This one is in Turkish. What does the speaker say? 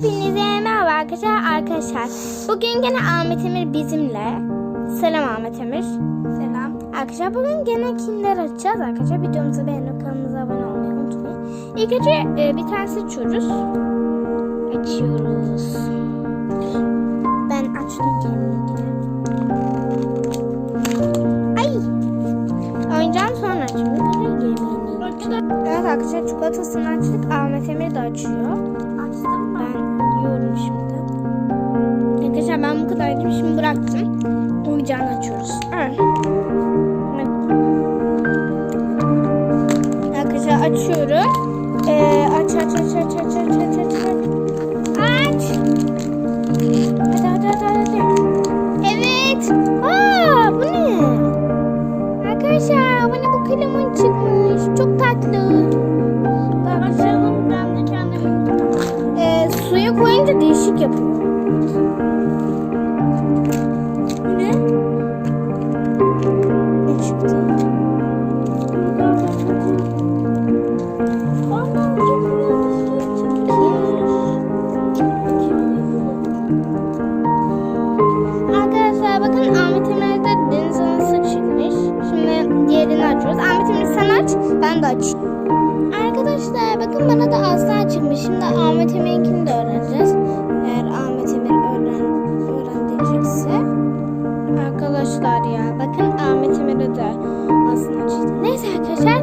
Hepinize merhaba arkadaşlar. Arkadaşlar bugün gene Ahmet Emir bizimle. Selam Ahmet Emir. Selam. Arkadaşlar bugün gene Kinder açacağız. Arkadaşlar videomuzu beğenip kanalımıza abone olmayı unutmayın. İlk önce e, bir tane seçiyoruz. Açıyoruz. Ben açtım kendimi. Ay. Oyuncağım sonra açıyorum. Evet arkadaşlar çikolatasını açtık. Ahmet Emir de açıyor. Arkadaşlar ben bu kadar yedim. Şimdi bıraktım. Oyuncağını açıyoruz. Evet. Arkadaşlar açıyorum. Ee, aç aç aç aç aç aç aç aç aç. Hadi hadi hadi hadi. Evet. Aa bu ne? Arkadaşlar bana bu kalemun çıkmış. Çok tatlı. Açalım ben de kendim. Ee, suya koyunca değişik yapıyor. Ee, Ahmet Emir'de deniz anası çıkmış. Şimdi diğerini açıyoruz. Ahmet Emir sen aç, ben de aç. Arkadaşlar bakın bana da aslan çıkmış. Şimdi Ahmet Emir'inkini de öğreneceğiz. Eğer Ahmet Emir öğren, öğrenecekse. Arkadaşlar ya bakın Ahmet Emir'e de aslan çıktı. Neyse arkadaşlar